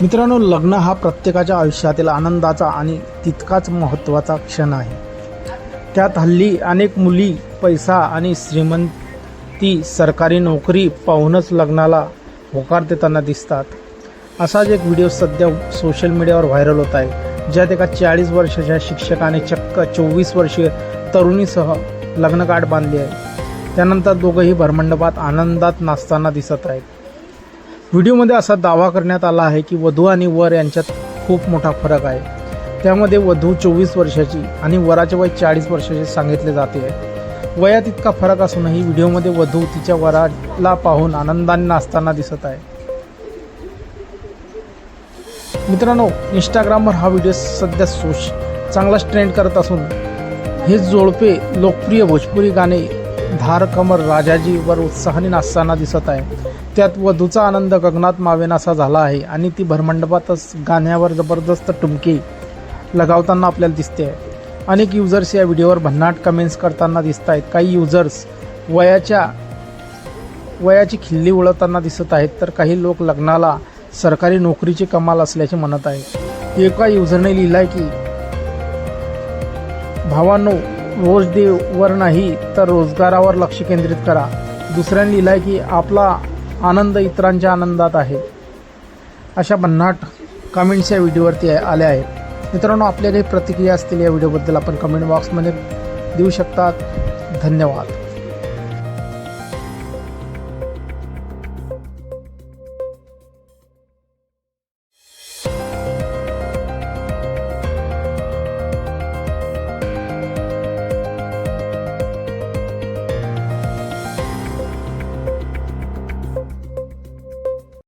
मित्रांनो लग्न हा प्रत्येकाच्या आयुष्यातील आनंदाचा आणि तितकाच महत्त्वाचा क्षण आहे. त्यात हल्ली अनेक मुली पैसा आणि श्रीमंती सरकारी नोकरी पाहूनच लग्नाला होकार देताना दिसतात. असाच एक व्हिडिओ सध्या सोशल मीडियावर व्हायरल होत आहे ज्यात एका चाळीस वर्षाच्या शिक्षकाने चक्क चोवीस वर्षीय तरुणीसह लग्नकार्ड बांधली आहे. त्यानंतर दोघंही भरमंडपात आनंदात नाचताना दिसत आहेत. व्हिडिओमध्ये असा दावा करण्यात आला आहे की वधू आणि वर यांच्यात खूप मोठा फरक आहे. त्यामध्ये वधू चोवीस वर्षाची आणि वराचे वय चाळीस वर्षाचे सांगितले जाते. वयात इतका फरक असूनही व्हिडिओमध्ये वधू तिच्या वराला पाहून आनंदाने नाचताना दिसत आहे. मित्रांनो इंस्टाग्रामवर हा व्हिडिओ सध्या सोश चांगलाच ट्रेंड करत असून हे जोडपे लोकप्रिय भोजपुरी गाणे धार कमर राजाजी वर उत्साहाने नाचताना दिसत आहे. त्यात वधूचा आनंद गगनात मावेनासा झाला आहे आणि ती भरमंडपातच गाण्यावर जबरदस्त टुमकी लगावताना आपल्याला दिसते. आहे अनेक युजर्स या व्हिडिओवर भन्नाट कमेंट्स करताना दिसत आहेत. काही युजर्स वयाच्या वयाची खिल्ली उळताना दिसत आहेत तर काही लोक लग्नाला सरकारी नोकरीची कमाल असल्याचे म्हणत आहेत. एका युजरने लिहिलाय की भावानो रोज देवर नाही तर रोजगारावर लक्ष केंद्रित करा. दुसऱ्यांनी लिहिलं आहे की आपला आनंद इतरांच्या आनंदात आहे. अशा भन्नाट कमेंट्स या व्हिडिओवरती आल्या आहेत. मित्रांनो आपल्या काही प्रतिक्रिया असतील या व्हिडिओबद्दल आपण कमेंट बॉक्समध्ये देऊ शकतात. धन्यवाद.